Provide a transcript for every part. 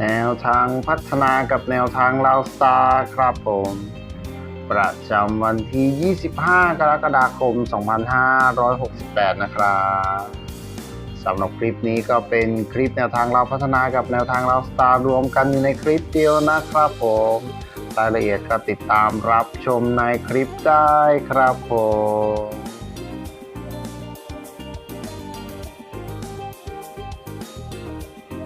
แนวทางพัฒนากับแนวทางลาวสตาร์ครับผม ประจำวันที่ 25 กรกฎาคม 2568 นะครับสำหรับคลิปนี้ก็เป็นคลิปแนวทางเราวพัฒนากับแนวทางเราวสตาร์รวมกันอยู่ในคลิปเดียวนะครับผมรายละเอียดก็ติดตามรับชมในคลิปได้ครับผม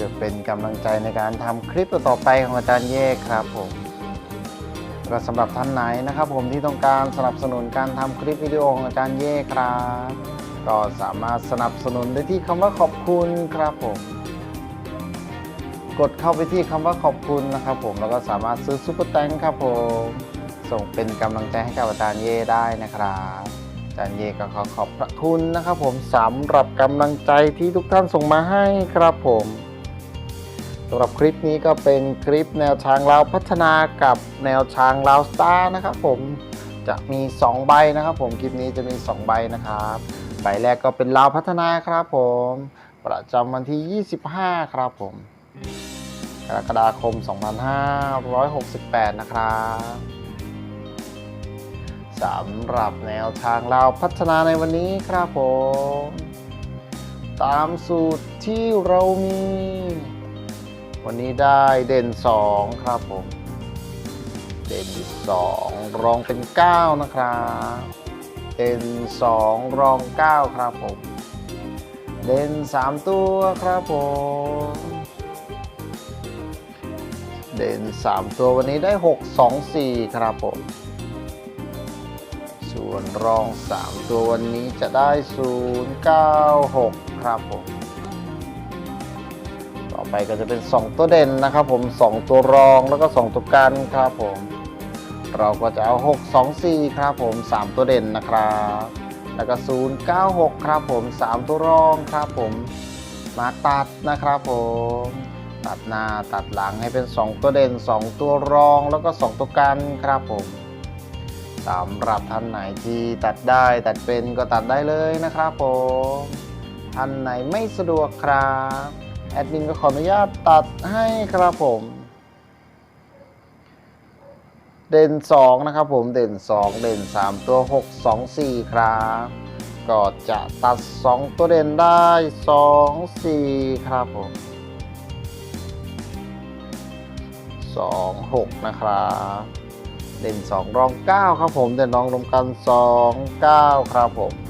พื่อเป็นกำลังใจในการทำคลิปต่อไปของอาจารย์เย่ครับผมก็สำหรับท่านไหนนะครับ ผมที่ต้องการสนับสนุนการทำคลิปวิดีโอของอาจารย์เย่ครับ ก็สามารถสนับสนุนได้ที่คำว่าขอบคุณครับผมกดเข้าไปที่คำว่าขอบคุณนะครับ ผมแล้วก็สามารถซื้อซุปเปอร์แตงครับผมส่งเป็นกำลังใจให้กับอาจารย์เย่ได้นะครับอาจารย์เย่ก็ขอขอบพระคุณนะครับ ผมสำหรับกำลังใจที่ทุกท่านส่งมาให้ครับผม สำหรับคลิปนี้ก็เป็นคลิปแนวทางลาวพัฒนากับแนวทางลาวสตาร์นะครับผมจะมี 2 ใบนะครับ ผมคลิปนี้จะมี 2 ใบนะครับใบแรกก็เป็นลาวพัฒนาครับผม ประจำวันที่ 25 ครับผมกรกฎาคม 2568 นะครับสำหรับแนวทางลาวพัฒนาในวันนี้ครับผม ตามสูตรที่เรามี วันนี้ได้เด่น 2 ครับผม เด่น 2 รองเป็น 9 นะครับ เด่น 2 รอง 9 ครับผม เด่น 3 ตัวครับผม เด่น 3 ตัววันนี้ได้ 6 2 4 ครับผม ส่วนรอง 3 ตัววันนี้จะได้ 0 9 6 ครับผม ไปก็จะเป็น 2 ตัวเด่นนะครับผม 2 ตัวรองแล้วก็ 2 ตัวกันครับผม เราก็จะเอา 6 2 4 ครับผม 3 ตัวเด่นนะครับ แล้วก็ 0 9 6 ครับผม 3 ตัวรองครับผม มาตัดนะครับผม ตัดหน้าตัดหลังให้เป็น 2 ตัวเด่น 2 ตัวรองแล้วก็ 2 ตัวกันครับผมสำหรับท่านไหนที่ตัดได้ตัดเป็นก็ตัดได้เลยนะครับผมท่านไหนไม่สะดวกครับ แอดมินก็ขออนุญาตตัดให้ครับผม เด่น 2 นะครับผมเด่น 2 เด่น 3 ตัว 6 2 4 ครับ ก็จะตัด 2 ตัวเด่นได้ 2 4 ครับผม 2 6 นะครับเด่น 2 รอง 9 ครับผม เด่นรองรวมกัน 2 9 ครับผม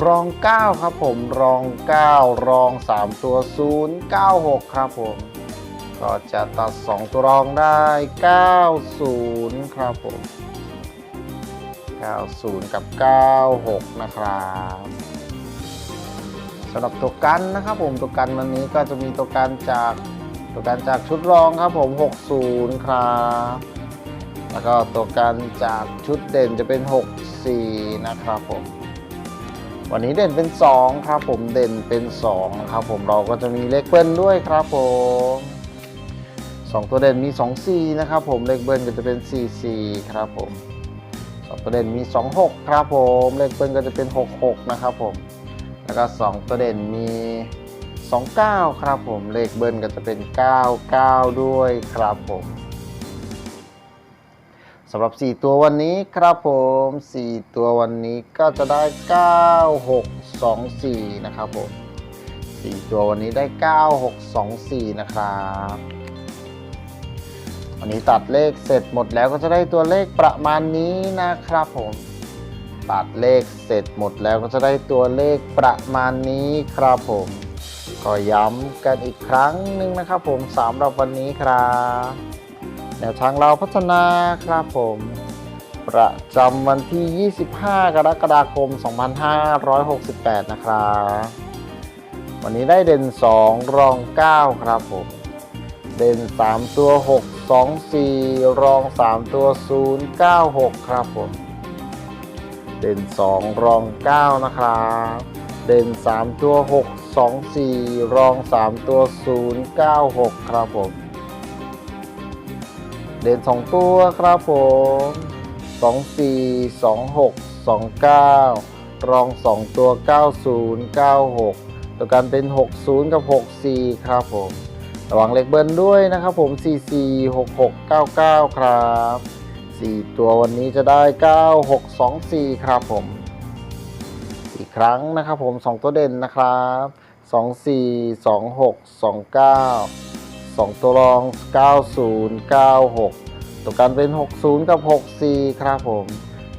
รอง 9 ครับผมรอง 9 รอง 3 ตัว 0 9 6 ครับผม ก็จะตัด 2 ตัวรองได้ 90 ครับผม 90 กับ 96 นะครับสำหรับตัวกันนะครับผมตัวกันวันนี้ก็จะมีตัวกันจากตัวกันจากชุดรองครับผม 60 ครับ แล้วก็ตัวกันจากชุดเด่นจะเป็น 64 นะครับผม วันนี้เด่นเป็น 2 ครับผมเด่นเป็น2ครับผมเราก็จะมีเลขเบิ้ลด้วยครับผมสองตัวเด่นมีสองสี่นะครับผมเลขเบิ้ลก็จะเป็นสี่สี่ครับผมสองตัวเด่นมีสองหกครับผมเลขเบิ้ลก็จะเป็นหกหกนะครับผมแล้วก็สองตัวเด่นมีสองเก้าครับผมเลขเบิ้ลก็จะเป็นเก้าเก้าด้วยครับผม สำหรับ 4 ตัววันนี้ครับผม 4 ตัววันนี้ก็จะได้ 9 6 2 4 นะครับผม 4 ตัววันนี้ได้ 9 6 2 4 นะครับ วันนี้ตัดเลขเสร็จหมดแล้วก็จะได้ตัวเลขประมาณนี้นะครับผม ตัดเลขเสร็จหมดแล้วก็จะได้ตัวเลขประมาณนี้ครับผม ก็ย้ำกันอีกครั้งหนึ่งนะครับผมสำหรับวันนี้ครับ แนวทางเราพัฒนาครับผม ประจำวันที่ 25 กรกฎาคม 2568 นะครับ วันนี้ได้เด่น 2 รอง 9 ครับผม เด่น 3 ตัว 6 2 4 รอง 3 ตัว 0 9 6 ครับผม เด่น 2 รอง 9 นะครับ เด่น 3 ตัว 6 2 4 รอง 3 ตัว 0 9 6 ครับผม เด่น2ตัวครับผม2 4 2 6 2 9รอง2ตัว90 96ตัวกันเป็น60กับ64ครับผมระวังเลขเบิ้ลด้วยนะครับผม44 66 99ครับ4ตัววันนี้จะได้9624ครับผมอีกครั้งนะครับผม2ตัวเด่นนะครับ24 26 29 2 ตัวรอง 90 96 ตัวกันเป็น 60 กับ 64 ครับผม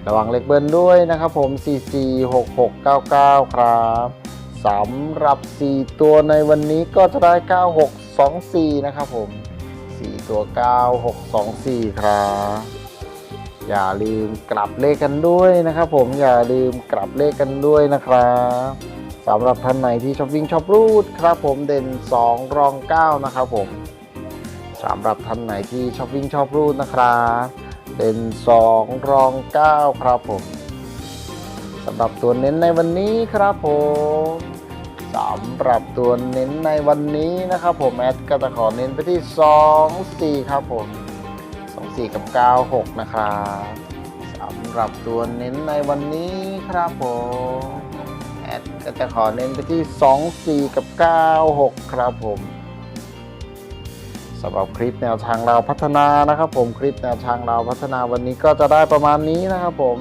ระวังเลขเบิ้ลด้วยนะครับผม 44 66 99 ครับสำหรับ 4 ตัวในวันนี้ก็จะได้ 9624 นะครับผม 4 ตัว 9624 ครับ อย่าลืมกลับเลขกันด้วยนะครับผม อย่าลืมกลับเลขกันด้วยนะครับสำหรับท่านไหนที่ชอบวิ่งชอบรูดครับผมเด่น 2 รอง 9 นะครับผม สำหรับท่านไหนที่ชอบวิ่งชอบรูดนะครับเด่น2 รอง 9 ครับผมสำหรับตัวเน้นในวันนี้ครับผมสำหรับตัวเน้นในวันนี้นะครับผมแอดก็จะขอเน้นไปที่ 2 4 ครับผม 24 กับ 96 นะครับสำหรับตัวเน้นในวันนี้ครับผมแอดก็จะขอเน้นไปที่ 24 กับ 96 ครับผม สำหรับคลิปแนวทางเราพัฒนานะครับ ผมคลิปแนวทางเราพัฒนาวันนี้ก็จะได้ประมาณนี้นะครับผม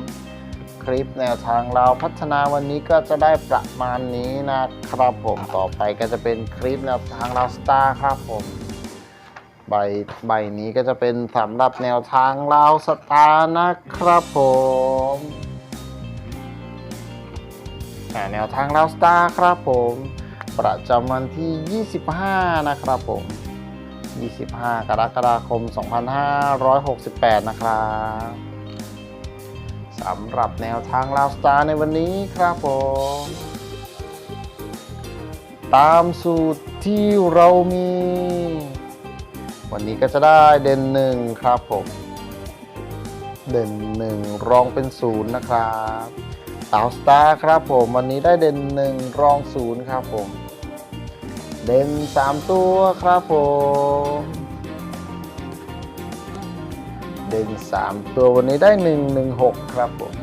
คลิปแนวทางเราพัฒนาวันนี้ก็จะได้ประมาณนี้นะครับผมต่อไปก็จะเป็นคลิปแนวทางเราสตาร์ครับผมใบใบนี้ก็จะเป็นสำหรับแนวทางลาสตาร์นะครับผมแนวทางลาสตาร์ครับผม ประจำวันที่ 25 นะครับผม 25 กรกฎาคม 2568 นะครับสำหรับแนวทางลาวสตาร์ในวันนี้ครับผม ตามสูตรที่เรามี วันนี้ก็จะได้เด่นหนึ่งครับผม เด่นหนึ่งรองเป็นศูนย์นะครับสาวสตาร์ครับผม วันนี้ได้เด่นหนึ่งรองศูนย์ครับผม เด่นสามตัวครับผม เด่นสามตัววันนี้ได้หนึ่งหนึ่งหกครับผม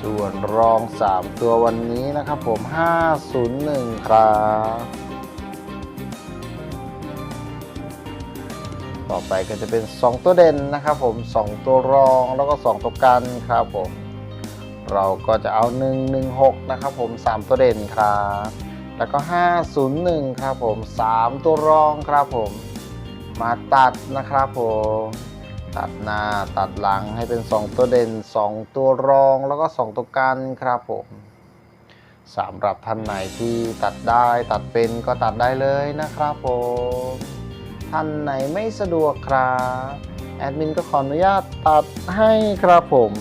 ส่วนรองสามตัววันนี้นะครับผมห้าศูนย์หนึ่งครับต่อไปก็จะเป็น 2 ตัวเด่นนะครับผม 2 ตัวรองแล้วก็ 2 ตัวกันครับผม เราก็จะเอา 1 1 6 นะครับผม 3 ตัวเด่นครับ แล้วก็ 501 ครับผม 3 ตัวรองครับผม มาตัดนะครับผม ตัดหน้าตัดหลังให้เป็น 2 ตัวเด่น 2 ตัวรองแล้วก็ 2 ตัวกันครับผมสำหรับท่านไหนที่ตัดได้ตัดเป็นก็ตัดได้เลยนะครับผม ท่านไหนไม่สะดวกครับ แอดมินก็ขออนุญาตตัดให้ครับผม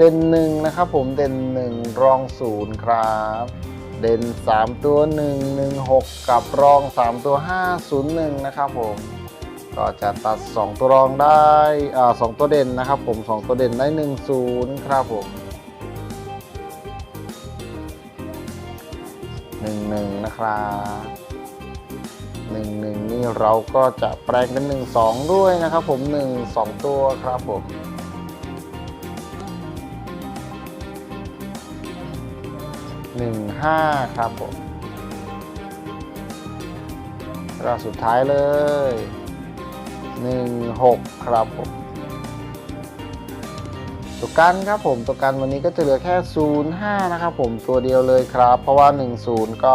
เด่นหนึ่งนะครับผมเด่นหนึ่งรองศูนย์ครับ เด่น 3 ตัว 1 1 6 กับรอง 3 ตัว 501 นะครับผมก็จะตัด 2 ตัวรองได้อ่าสองตัวเด่นนะครับผม 2 ตัวเด่นได้ 1 0 ครับผม1 1นะครับหนึ่งหนึ่งนี่เราก็จะแปลงเป็นหนึ่งสองด้วยนะครับผมหนึ่งสองตัวครับผม หนึ่งห้าครับผมรอบสุดท้ายเลยหนึ่งหกครับผมตัวกันครับผมตัวกันวันนี้ก็จะเหลือแค่ 05 นะครับผมตัวเดียวเลยครับ เพราะว่า 10 ก็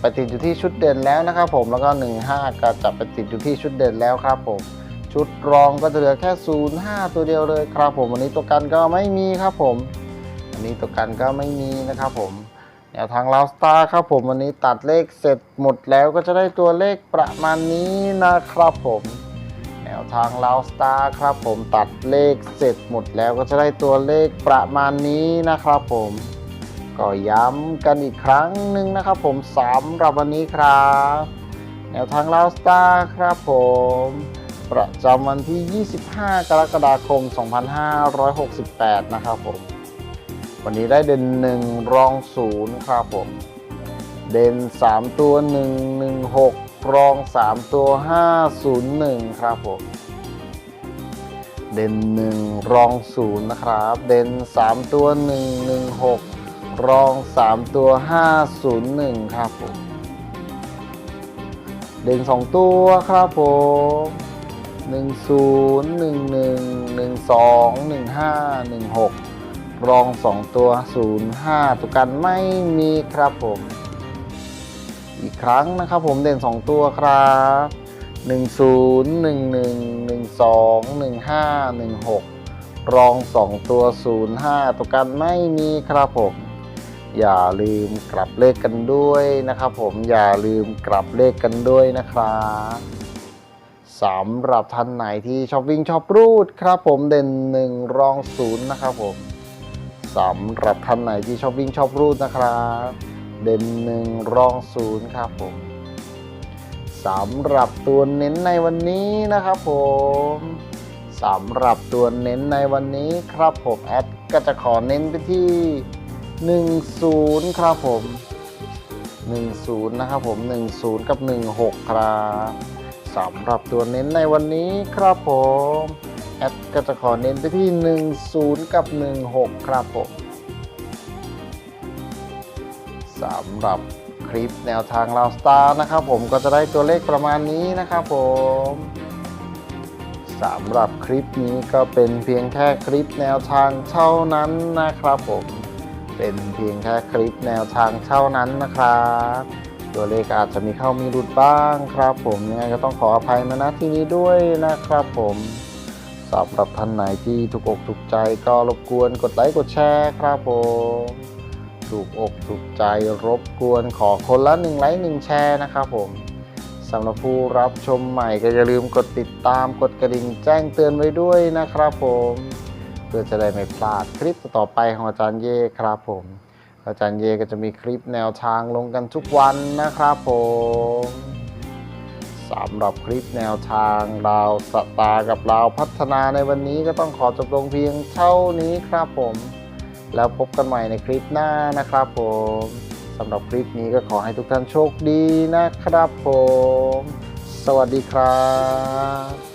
ไปติดอยู่ที่ชุดเด่นแล้วนะครับผมแล้วก็ 15 ก็จะไปติดอยู่ที่ชุดเด่นแล้วครับผมชุดรองก็จะเหลือแค่ 05 ตัวเดียวเลยครับผมวันนี้ตัวกันก็ไม่มีครับผม วันนี้ตัวกันก็ไม่มีนะครับผมแนวทางลาวสตาร์ครับผมวันนี้ตัดเลขเสร็จหมดแล้วก็จะได้ตัวเลขประมาณนี้นะครับผมแนวทางลาวสตาร์ครับผมตัดเลขเสร็จหมดแล้วก็จะได้ตัวเลขประมาณนี้นะครับผมก็ย้ำกันอีกครั้งหนึ่งนะครับผมสำหรับวันนี้ครับ แนวทางลาวสตาร์ครับผมประจำวันที่ 25 กรกฎาคม 2568 นะครับผม วันนี้ได้เด่น1รอง0ครับผม เด่น3ตัว1 1 6รอง3ตัว501ครับผม เด่น1รอง0นะครับ เด่น3ตัว1 1 6รอง3ตัว501ครับผม เด่น2ตัวครับผม10 11 12 15 16 รอง 2 ตัว 05 ตัวกันไม่มีครับผม อีกครั้งนะครับผมเด่น 2 ตัวครับ 10 11 12 15 16 รอง 2 ตัว 05 ตัวกันไม่มีครับผม อย่าลืมกลับเลขกันด้วยนะครับผมอย่าลืมกลับเลขกันด้วยนะครับสำหรับท่านไหนที่ชอบวิ่งชอบรูดครับผมเด่น 1 รอง 0 นะครับผม สำหรับท่านไหนที่ชอบวิ่งชอบรูดนะครับ เด่นหนึ่งรองศูนย์ครับผมสำหรับตัวเน้นในวันนี้นะครับผมสำหรับตัวเน้นในวันนี้ครับผมแอดก็จะขอเน้นไปที่ 10 ครับผม 10 นะครับผม 10 กับ 16 ครับสำหรับตัวเน้นในวันนี้ครับผม แอดก็จะขอเน้นไปที่ 10 กับ 16 ครับผมสำหรับคลิปแนวทางลาวสตาร์นะครับผมก็จะได้ตัวเลขประมาณนี้นะครับผมสำหรับคลิปนี้ก็เป็นเพียงแค่คลิปแนวทางเท่านั้นนะครับผม เป็นเพียงแค่คลิปแนวทางเท่านั้นนะครับ ตัวเลขอาจจะมีเข้ามีหลุดบ้างครับ ผมยังไงก็ต้องขออภัยมาณที่นี้ด้วยนะครับผม สำหรับท่านไหนที่ถูกอกถูกใจก็รบกวนกดไลค์กดแชร์ครับผมถูกอกถูกใจรบกวนขอคนละ1ไลค์1แชร์นะครับผมสำหรับผู้รับชมใหม่ก็อย่าลืมกดติดตามกดกระดิ่งแจ้งเตือนไว้ด้วยนะครับผมเพื่อจะได้ไม่พลาดคลิปต่อไปของอาจารย์เย่ครับผม อาจารย์เย่ก็จะมีคลิปแนวทางลงกันทุกวันนะครับผม สำหรับคลิปแนวทางราวสตาร์กับราวพัฒนาในวันนี้ก็ต้องขอจบลงเพียงเท่านี้ครับผม แล้วพบกันใหม่ในคลิปหน้านะครับผมสำหรับคลิปนี้ก็ขอให้ทุกท่านโชคดีนะครับผม สวัสดีครับ